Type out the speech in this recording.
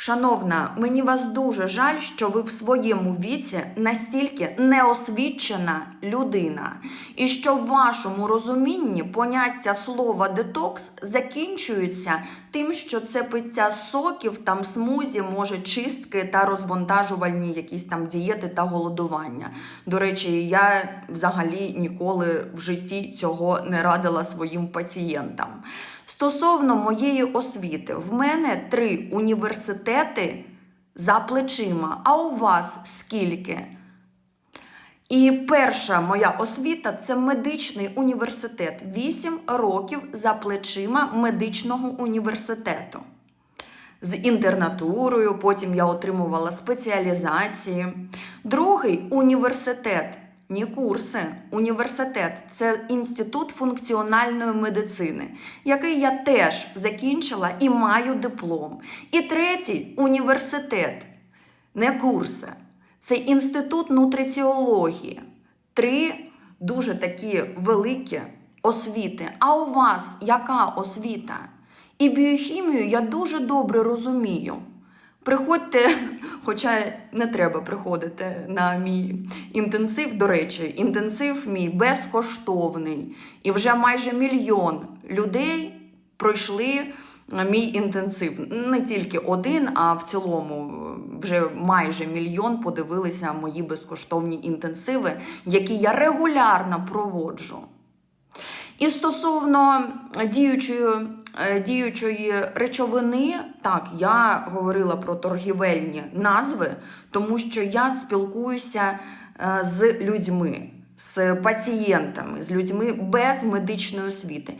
Шановна, мені вас дуже жаль, що ви в своєму віці настільки неосвічена людина, і що в вашому розумінні поняття слова детокс закінчується тим, що це пиття соків, там смузі, може чистки та розвантажувальні якісь там дієти та голодування. До речі, я взагалі ніколи в житті цього не радила своїм пацієнтам. Стосовно моєї освіти, в мене три університети за плечима. А у вас скільки? І перша моя освіта це медичний університет. Вісім років за плечима медичного університету. З інтернатурою, потім я отримувала спеціалізації. Другий університет, не курси, університет це інститут функціональної медицини, який я теж закінчила і маю диплом. І третій університет, не курси, це інститут нутриціології. Три дуже такі великі освіти. А у вас яка освіта? І біохімію я дуже добре розумію. Приходьте, хоча не треба приходити на мій інтенсив. До речі, інтенсив мій безкоштовний. І вже майже мільйон людей пройшли мій інтенсив. Не тільки один, а в цілому е, вже майже мільйон подивилися мої безкоштовні інтенсиви, які я регулярно проводжу. І стосовно діючої, е, діючої речовини, так, я говорила про торгівельні назви, тому що я спілкуюся е, з людьми, з пацієнтами, з людьми без медичної освіти.